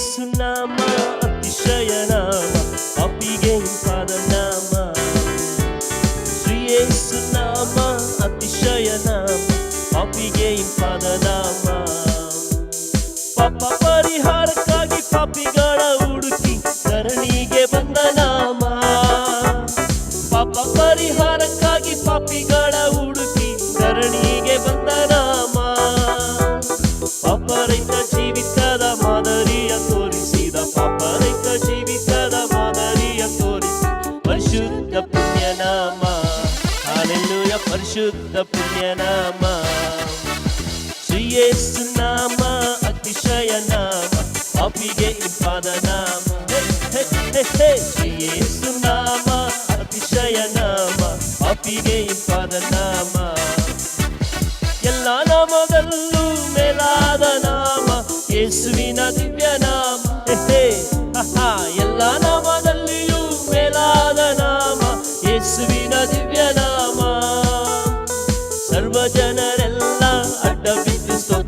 Sınama, atishayanama, Happy game, sadhana ಹೇ, ಹೇ. ಶ್ರೀಯೇಸು ನಾಮ ಅತಿಶಯ ನಾಮ ಪಾಪಿಗೆ ಇಂಪಾದ ನಾಮ ಎಲ್ಲ ನಾಮದಲ್ಲೂ ಮೇಲಾದ ನಾಮ ಯೇಸುವಿನ ದಿವ್ಯ ನಾಮ ಹೇ, ಹೇ. ಆಹಾ, ಎಲ್ಲ ನಾಮದಲ್ಲಿಯೂ ಮೇಲಾದ ನಾಮ ಯೇಸುವಿನ ದಿವ್ಯ ನಾಮ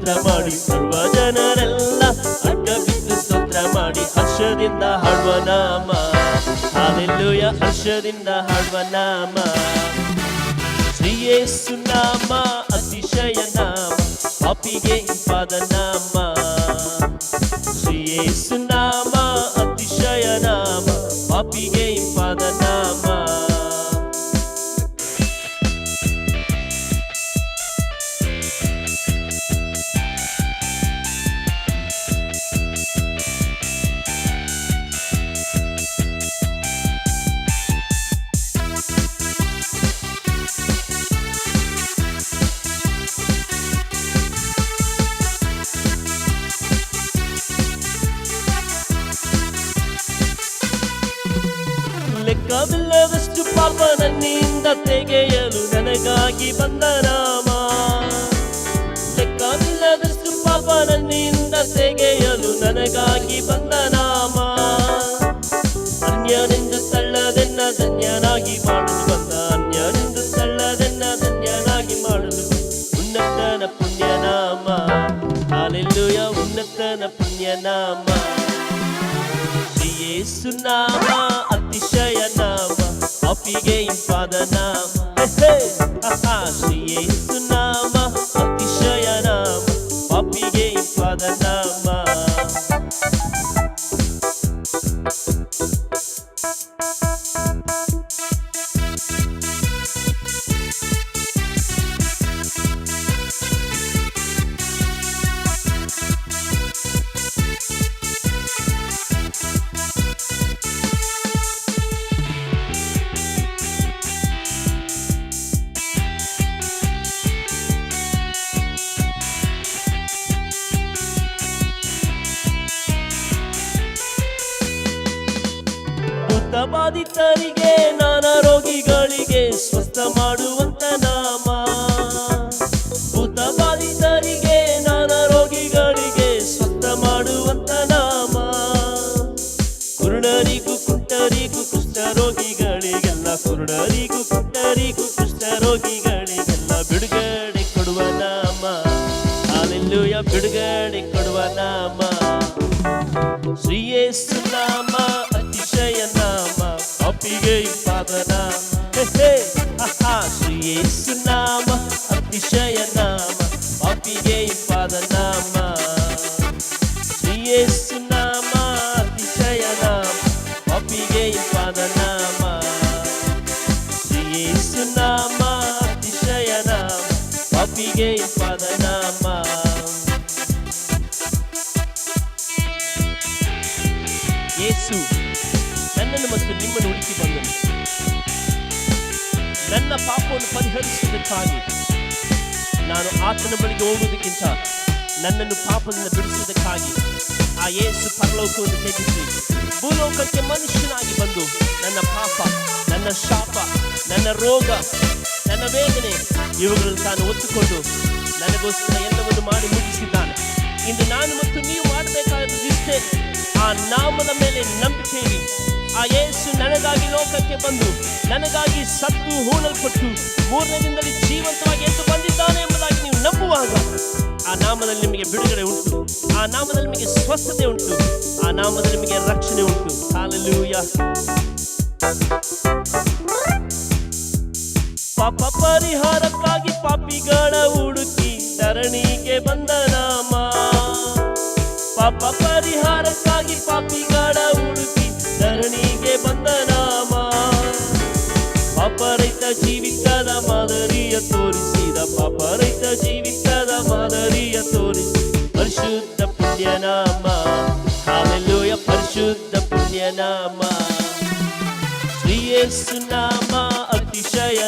ಸ್ತೋತ್ರ ಮಾಡಿ ಸರ್ವ ಜನರೆಲ್ಲ ಅಡ್ಡ ಬಿದ್ದು ಸ್ತೋತ್ರ ಮಾಡಿ ಹರ್ಷದಿಂದ ಹಾಡುವ ನಾಮ ಹಾಲೆಲ್ಲೂಯ ಹರ್ಷದಿಂದ ಹಾಡುವ ನಾಮ ಶ್ರೀಯೇಸು ನಾಮ ಅತಿಶಯ ನಾಮ ಪಾಪಿಗೆ ಇಂಪಾದ ನಾಮ ಶ್ರೀಯೇಸು ನಾಮ ಅತಿಶಯ ನಾಮ ಪಾಪಿಗೆ ಇಂಪಾದ ನಾಮ ಲೆಕ್ಕವಿಲ್ಲದಷ್ಟು ಪಾಪ ನನ್ನಿಂದ ತೆಗೆಯಲು ನನಗಾಗಿ ಬಂದ ರಾಮ. ಲೆಕ್ಕವಿಲ್ಲದಷ್ಟು ಪಾಪ ನನ್ನಿಂದ ತೆಗೆಯಲು ನನಗಾಗಿ ಬಂದ ರಾಮ. ಅನ್ಯನೆಂದು ತಳ್ಳದೆನ್ನ ಧನ್ಯನಾಗಿ ಮಾಡಲು ಬಂದ. ಅನ್ಯನೆಂದು ತಳ್ಳದೆನ್ನ ಧನ್ಯನಾಗಿ ಮಾಡಲು ಉನ್ನತನ ಪುಣ್ಯನಾಮ. ಹಾಲೆಲ್ಲೂಯ ಉನ್ನತನ ಪುಣ್ಯನಾಮ. you ಭೂತ ಬಾಧಿತರಿಗೆ, ನಾನಾ ರೋಗಿಗಳಿಗೆ ಸ್ವಸ್ಥ ಮಾಡುವಂತ ನಾಮ. ಭೂತ ಬಾಧಿತರಿಗೆ, ನಾನಾ ರೋಗಿಗಳಿಗೆ ಸ್ವಸ್ಥ ಮಾಡುವಂತ ನಾಮ. ಕುರುಡರಿಗೂ ಕುಂಟರಿಗೂ ಕುಷ್ಠರೋಗಿಗಳಿಗೆಲ್ಲ ಕುರುಡರಿಗೂ ಕುಂಟರಿಗೂ ಕುಷ್ಠರೋಗಿಗಳಿಗೆಲ್ಲ ಬಿಡುಗಡೆ ಕೊಡುವ ನಾಮ. ಅಲ್ಲೆಲ್ಲೂಯ ಬಿಡುಗಡೆ ಕೊಡುವ ನಾಮ. ಶ್ರೀಯೇಸು ನಾಮ, ಅತಿಶಯ పిగై పాదన శ్రీ యేసునామ అతిశయనామ పాపిగై పాదనామ. శ్రీ యేసునామ అతిశయనామ పాపిగై పాదనామ. శ్రీ యేసునామ అతిశయనామ పాపిగై ಮತ್ತು ನಿಮ್ಮನ್ನು ಹುಡುಕಿ ಬಂದನು ನನ್ನ ಪಾಪವನ್ನು ಪರಿಹರಿಸುವುದಕ್ಕಾಗಿ ನಾನು ಆತನ ಬಳಿಗೆ ಹೋಗುವುದಕ್ಕಿಂತ ನನ್ನನ್ನು ಪಾಪದಿಂದ ಬಿಡಿಸುವುದಕ್ಕಾಗಿ ಆ ಯೇಸು ಪರಲೋಕವನ್ನು ತ್ಯಜಿಸಿ. ಭೂಲೋಕಕ್ಕೆ ಮನುಷ್ಯನಾಗಿ ಬಂದು ನನ್ನ ಪಾಪ, ನನ್ನ ಶಾಪ, ನನ್ನ ರೋಗ, ನನ್ನ ವೇದನೆ ಇವುಗಳನ್ನು ತಾನು ಒತ್ತುಕೊಂಡು ನನಗೋಸ್ಕರ ಎಲ್ಲವನ್ನು ಮಾಡಿ ಮುಗಿಸಿದ್ದಾನೆ. ಇಂದು ನಾನು ಮತ್ತು ನೀವು ಮಾಡಬೇಕಾದ ಇಷ್ಟೇ. ಆ ನಾಮದ ಮೇಲೆ ನಂಬಿಕೆ ಆ ಯೇಸು ನನಗಾಗಿ ಲೋಕಕ್ಕೆ ಬಂದು, ನನಗಾಗಿ ಸತ್ತು ಹೂಣಲ್ಪಟ್ಟು ಮೂರನೇ ದಿನದಲ್ಲಿ ಜೀವಂತವಾಗಿ ಎದ್ದು ಬಂದಿದ್ದಾನೆ ಎಂಬುದಾಗಿ ನೀವು ನಂಬುವಾಗ ಆ ನಾಮದಲ್ಲಿ ನಿಮಗೆ ಬಿಡುಗಡೆ ಉಂಟು, ಆ ನಾಮದಲ್ಲಿ ನಿಮಗೆ ಸ್ವಸ್ಥತೆ ಉಂಟು, ಆ ನಾಮದಲ್ಲಿ ನಿಮಗೆ ರಕ್ಷಣೆ ಉಂಟು. ಹಾಲೆಲೂಯ ಪಾಪ ಪರಿಹಾರಕ್ಕಾಗಿ ಪಾಪಿಗಳ ಹುಡುಕಿ ಧರಣಿಗೆ ಬಂದ ನಾಮ. ಪಾಪ ಪರಿಹಾರಕ್ಕಾಗಿ ಪಾಪಿಗಳ ಹುಡುಕಿ ಜೀವಿತದ ಮಾದರಿಯ ತೋರಿಸಿದ ಪಾಪರಹಿತ ಜೀವಿತದ ಮಾದರಿಯ ತೋರಿಸಿ ಪರಿಶುದ್ಧ ಪುಣ್ಯನಾಮ ಹಾಲೆಲೂಯ ಪರಿಶುದ್ಧ ಪುಣ್ಯನಾಮ ಶ್ರೀ ಯೇಸು ನಾಮ ಅತಿಶಯ